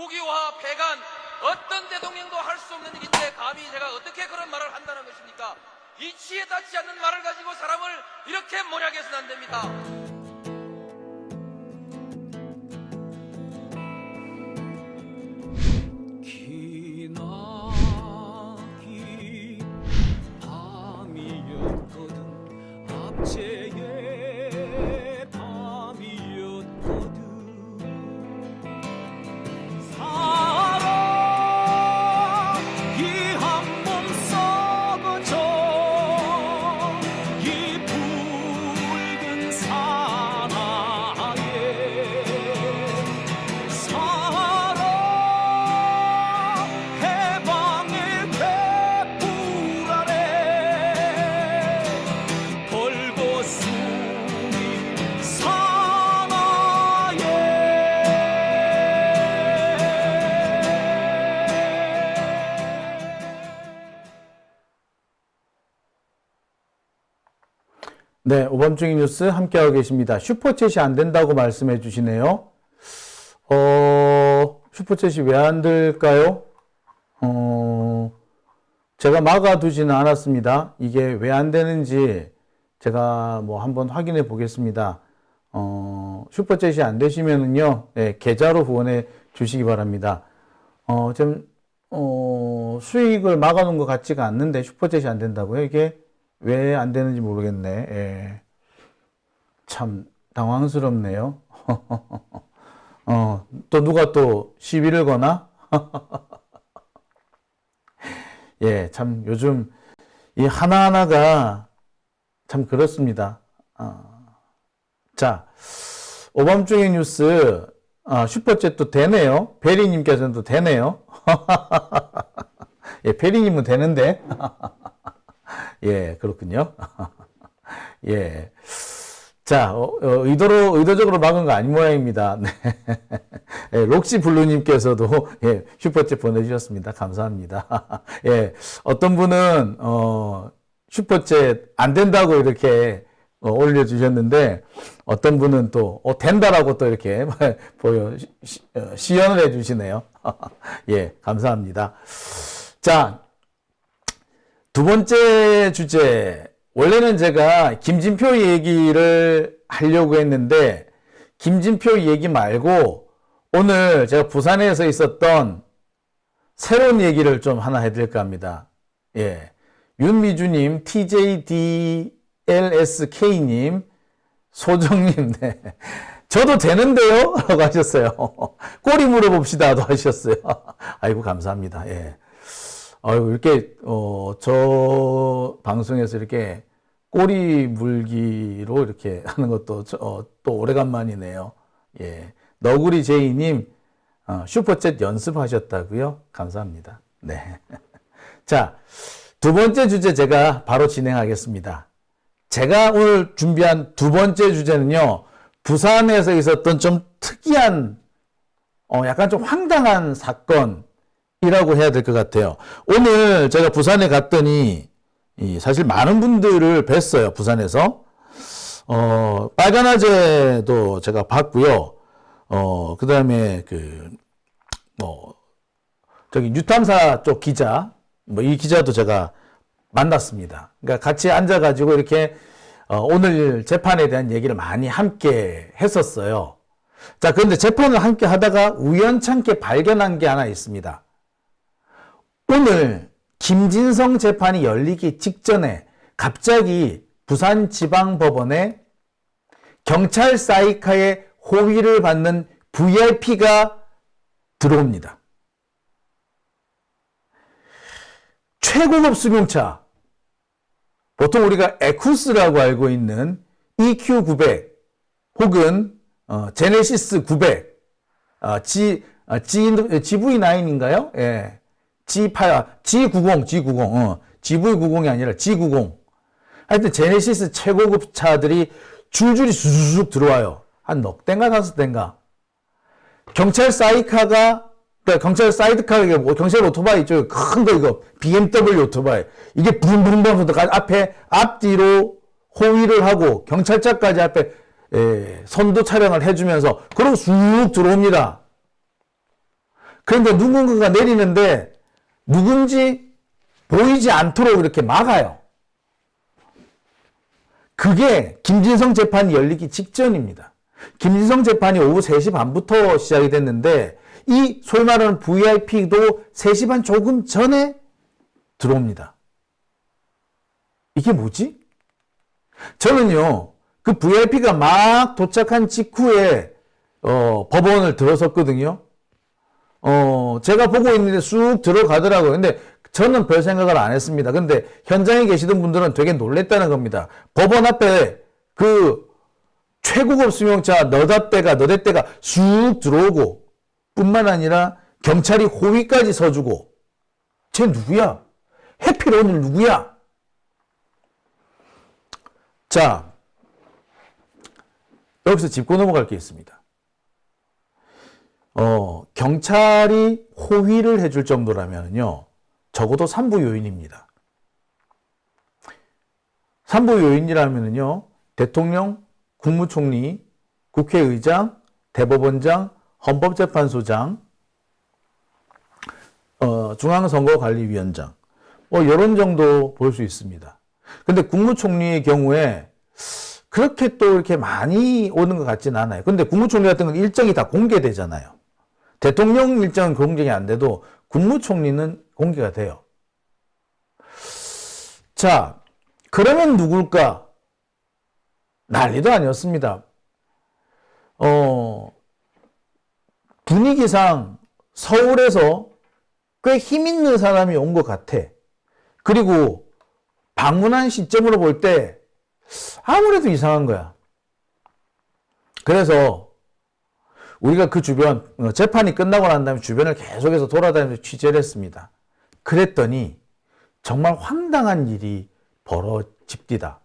국유화 폐간 어떤 대통령도 할 수 없는 일인데 감히 제가 어떻게 그런 말을 한다는 것입니까? 이치에 닿지 않는 말을 가지고 사람을 이렇게 몰약해서는 안 됩니다. 네, 오밤중의 뉴스 함께하고 계십니다. 슈퍼챗이 안 된다고 말씀해 주시네요. 어, 슈퍼챗이 왜 안 될까요? 어, 제가 막아두지는 않았습니다. 이게 왜 안 되는지 제가 뭐 한번 확인해 보겠습니다. 어, 슈퍼챗이 안 되시면은요, 네, 계좌로 후원해 주시기 바랍니다. 어, 좀, 어, 수익을 막아놓은 것 같지가 않는데 슈퍼챗이 안 된다고요? 이게 왜 안 되는지 모르겠네. 예. 참 당황스럽네요. 어, 또 누가 또 시비를 거나? 예, 참 요즘 이 하나하나가 참 그렇습니다. 어. 자, 오밤중의 뉴스 아, 슈퍼챗도 되네요. 베리님께서는 또 되네요. 예, 베리님은 되는데. 예, 그렇군요. 예. 자, 어, 어, 의도로, 의도적으로 막은 거 아닌 모양입니다. 네. 예, 록시 블루님께서도, 예, 슈퍼챗 보내주셨습니다. 감사합니다. 예, 어떤 분은, 어, 슈퍼챗 안 된다고 이렇게 어, 올려주셨는데, 어떤 분은 또, 어, 된다라고 또 이렇게 보여, 시, 어, 시연을 해주시네요. 예, 감사합니다. 자, 두 번째 주제. 원래는 제가 김진표 얘기를 하려고 했는데, 김진표 얘기 말고, 오늘 제가 부산에서 있었던 새로운 얘기를 좀 하나 해드릴까 합니다. 예. 윤미주님, TJDLSK님, 소정님, 네. 저도 되는데요? 라고 하셨어요. 꼬리 물어봅시다도 하셨어요. 아이고, 감사합니다. 예. 아유, 이렇게, 어, 저 방송에서 이렇게 꼬리 물기로 이렇게 하는 것도, 저, 어, 또 오래간만이네요. 예. 너구리 제이님, 어, 슈퍼챗 연습하셨다고요? 감사합니다. 네. 자, 두 번째 주제 제가 바로 진행하겠습니다. 제가 오늘 준비한 두 번째 주제는요, 부산에서 있었던 좀 특이한, 어, 약간 좀 황당한 사건, 이라고 해야 될 것 같아요. 오늘 제가 부산에 갔더니 이 사실 많은 분들을 뵀어요. 부산에서. 어, 빨간아재도 제가 봤고요. 어, 그다음에 그 뭐 저기 뉴탐사 쪽 기자 뭐 이 기자도 제가 만났습니다. 그러니까 같이 앉아 가지고 이렇게 어, 오늘 재판에 대한 얘기를 많이 함께 했었어요. 자, 그런데 재판을 함께 하다가 우연찮게 발견한 게 하나 있습니다. 오늘 김진성 재판이 열리기 직전에 갑자기 부산지방법원에 경찰 사이카의 호위를 받는 VIP가 들어옵니다. 최고급 승용차, 보통 우리가 에쿠스라고 알고 있는 EQ900 혹은 어, 제네시스 900, 어, G, 어, G, GV9인가요? 예. G8, G90, G90, 어, GV90이 아니라 G90. 하여튼 제네시스 최고급 차들이 줄줄이 수수쑥 들어와요. 한 넉 대인가 다섯 대인가. 경찰 사이카가, 그러니까 경찰 사이드카가, 이게 뭐 경찰 오토바이 있죠. 큰 거 이거. BMW 오토바이. 이게 부릉부릉부릉 앞에, 앞뒤로 호위를 하고 경찰차까지 앞에 에, 선도 촬영을 해주면서 그러고 쑥 들어옵니다. 그런데 누군가가 내리는데 누군지 보이지 않도록 이렇게 막아요. 그게 김진성 재판이 열리기 직전입니다. 김진성 재판이 오후 3시 반부터 시작이 됐는데 이 소위 말하는 VIP도 3시 반 조금 전에 들어옵니다. 이게 뭐지? 저는요, 그 VIP가 막 도착한 직후에, 어, 법원을 들어섰거든요. 어, 제가 보고 있는데 쑥 들어가더라고요. 근데 저는 별 생각을 안 했습니다. 근데 현장에 계시던 분들은 되게 놀랬다는 겁니다. 법원 앞에 그 최고급 수용차 너다떼가, 너대떼가 쑥 들어오고 뿐만 아니라 경찰이 호위까지 서주고 쟤 누구야? 해필 오늘 누구야? 자, 여기서 짚고 넘어갈 게 있습니다. 어, 경찰이 호위를 해줄 정도라면요, 적어도 3부 요인입니다. 3부 요인이라면요, 대통령, 국무총리, 국회의장, 대법원장, 헌법재판소장, 어, 중앙선거관리위원장, 뭐, 이런 정도 볼 수 있습니다. 근데 국무총리의 경우에 그렇게 또 이렇게 많이 오는 것 같지는 않아요. 근데 국무총리 같은 건 일정이 다 공개되잖아요. 대통령 일정은 공개가 안 돼도 국무총리는 공개가 돼요. 자, 그러면 누굴까? 난리도 아니었습니다. 어, 분위기상 서울에서 꽤 힘 있는 사람이 온 것 같아. 그리고 방문한 시점으로 볼 때 아무래도 이상한 거야. 그래서 우리가 그 주변, 어, 재판이 끝나고 난 다음에 주변을 계속해서 돌아다니면서 취재를 했습니다. 그랬더니 정말 황당한 일이 벌어집디다.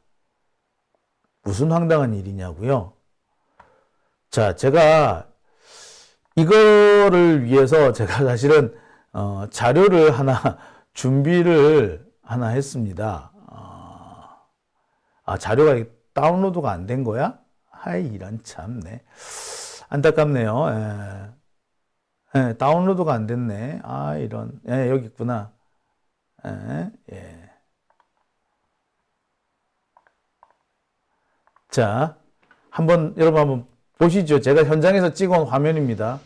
무슨 황당한 일이냐고요? 자, 제가 이거를 위해서 제가 사실은 어, 자료를 하나 준비를 하나 했습니다. 어, 아, 자료가 다운로드가 안 된 거야? 하이, 이런 참네. 안타깝네요. 예. 예, 다운로드가 안 됐네. 아, 이런. 예, 여기 있구나. 예, 예. 자, 한번, 여러분 한번 보시죠. 제가 현장에서 찍어온 화면입니다.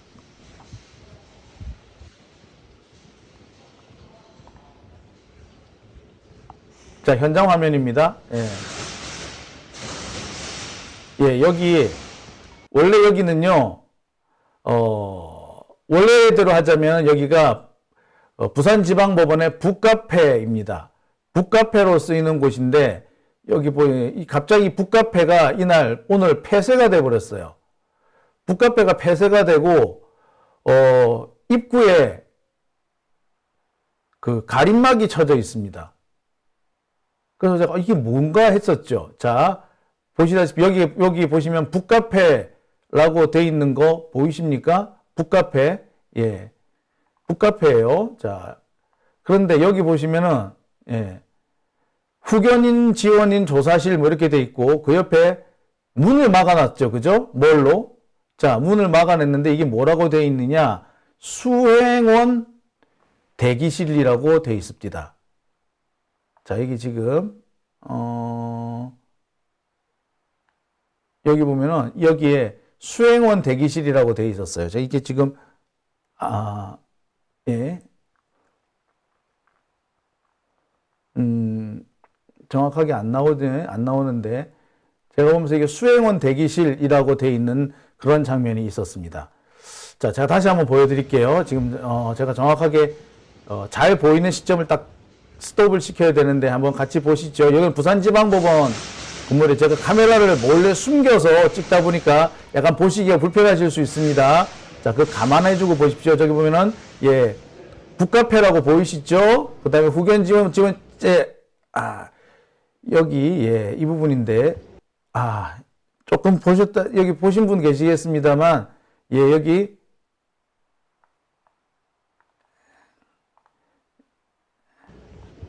자, 현장 화면입니다. 예. 예, 여기, 원래 여기는요, 어, 원래대로 하자면 여기가 어, 부산지방법원의 북카페입니다. 북카페로 쓰이는 곳인데, 여기 보이 갑자기 북카페가 이날, 오늘 폐쇄가 돼 버렸어요. 북카페가 폐쇄가 되고, 어, 입구에 그 가림막이 쳐져 있습니다. 그래서 제가 어, 이게 뭔가 했었죠. 자, 보시다시피 여기 여기 보시면 북카페 라고 돼 있는 거 보이십니까? 북카페. 예. 북카페예요. 자. 그런데 여기 보시면은 예. 후견인 지원인 조사실 뭐 이렇게 돼 있고 그 옆에 문을 막아놨죠. 그죠? 뭘로? 자, 문을 막아냈는데 이게 뭐라고 돼 있느냐? 수행원 대기실이라고 돼 있습니다. 자, 여기 지금, 어, 여기 보면은 여기에 수행원 대기실이라고 돼 있었어요. 자, 이게 지금, 아, 예. 음, 정확하게 안 나오네, 안 나오는데, 제가 보면서 이게 수행원 대기실이라고 돼 있는 그런 장면이 있었습니다. 자, 제가 다시 한번 보여드릴게요. 지금, 어, 제가 정확하게, 어, 잘 보이는 시점을 딱 스톱을 시켜야 되는데 한번 같이 보시죠. 여기는 부산지방법원 건물에 제가 카메라를 몰래 숨겨서 찍다 보니까 약간 보시기가 불편하실 수 있습니다. 자, 그 감안해주고 보십시오. 저기 보면은, 예, 북카페라고 보이시죠? 그 다음에 후견 지원, 지원, 제, 아, 여기, 예, 이 부분인데, 아, 조금 보셨다, 여기 보신 분 계시겠습니다만, 예, 여기,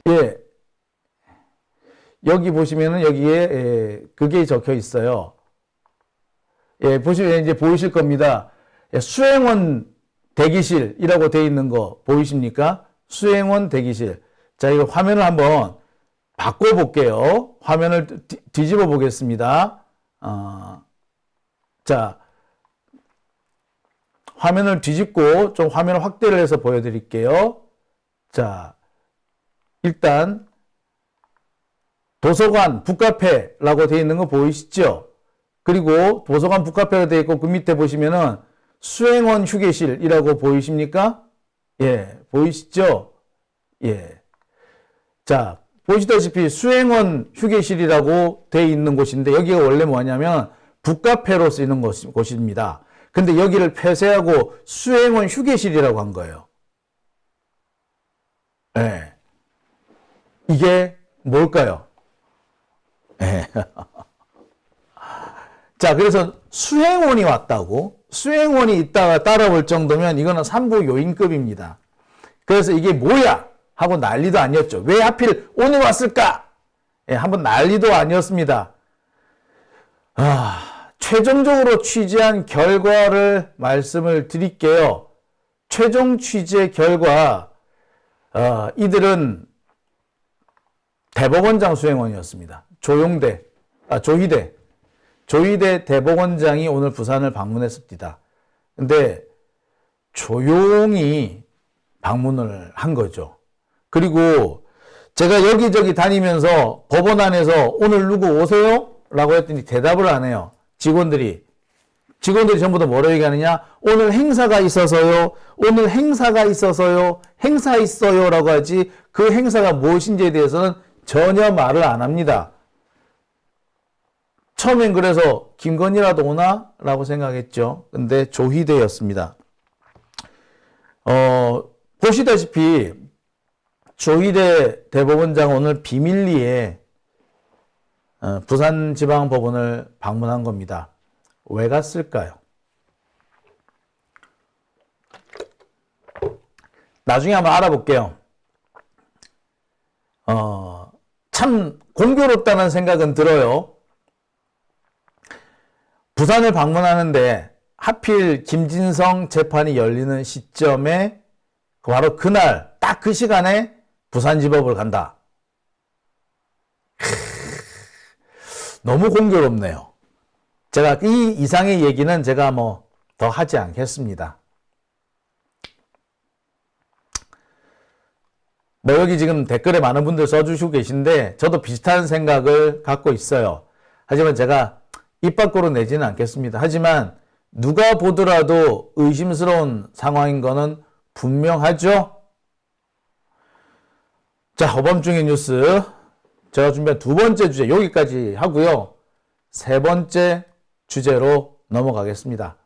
예, 여기 보시면은 여기에 예, 그게 적혀 있어요. 예, 보시면 이제 보이실 겁니다. 예, 수행원 대기실이라고 되어 있는 거 보이십니까? 수행원 대기실. 자, 이거 화면을 한번 바꿔 볼게요. 화면을 뒤- 뒤집어 보겠습니다. 어, 자, 화면을 뒤집고 좀 화면을 확대를 해서 보여드릴게요. 자, 일단 도서관 북카페라고 되어 있는 거 보이시죠? 그리고 도서관 북카페가 되어 있고 그 밑에 보시면은 수행원 휴게실이라고 보이십니까? 예, 보이시죠? 예. 자, 보시다시피 수행원 휴게실이라고 되어 있는 곳인데 여기가 원래 뭐냐면 북카페로 쓰이는 곳, 곳입니다. 근데 여기를 폐쇄하고 수행원 휴게실이라고 한 거예요. 예. 이게 뭘까요? 예. 자, 그래서 수행원이 왔다고 수행원이 있다가 따라올 정도면 이거는 삼부 요인급입니다. 그래서 이게 뭐야? 하고 난리도 아니었죠. 왜 하필 오늘 왔을까? 예, 한번 난리도 아니었습니다. 아, 최종적으로 취재한 결과를 말씀을 드릴게요. 최종 취재 결과, 어, 이들은 대법원장 수행원이었습니다. 조용대, 아, 조희대. 조희대 대법원장이 오늘 부산을 방문했습니다. 근데 조용히 방문을 한 거죠. 그리고 제가 여기저기 다니면서 법원 안에서 오늘 누구 오세요? 라고 했더니 대답을 안 해요. 직원들이. 직원들이 전부 다 뭐라고 얘기하느냐? 오늘 행사가 있어서요. 오늘 행사가 있어서요. 행사 있어요. 라고 하지 그 행사가 무엇인지에 대해서는 전혀 말을 안 합니다. 처음엔 그래서 김건희라도 오나? 라고 생각했죠. 근데 조희대였습니다. 어, 보시다시피 조희대 대법원장 오늘 비밀리에 어, 부산지방법원을 방문한 겁니다. 왜 갔을까요? 나중에 한번 알아볼게요. 어, 참 공교롭다는 생각은 들어요. 부산을 방문하는데 하필 김진성 재판이 열리는 시점에 바로 그날 딱 그 시간에 부산지법을 간다. 크, 너무 공교롭네요. 제가 이 이상의 얘기는 제가 뭐 더 하지 않겠습니다. 뭐 여기 지금 댓글에 많은 분들 써주시고 계신데 저도 비슷한 생각을 갖고 있어요. 하지만 제가 입 밖으로 내지는 않겠습니다. 하지만 누가 보더라도 의심스러운 상황인 거는 분명하죠. 자, 허범중의 뉴스. 제가 준비한 두 번째 주제 여기까지 하고요. 세 번째 주제로 넘어가겠습니다.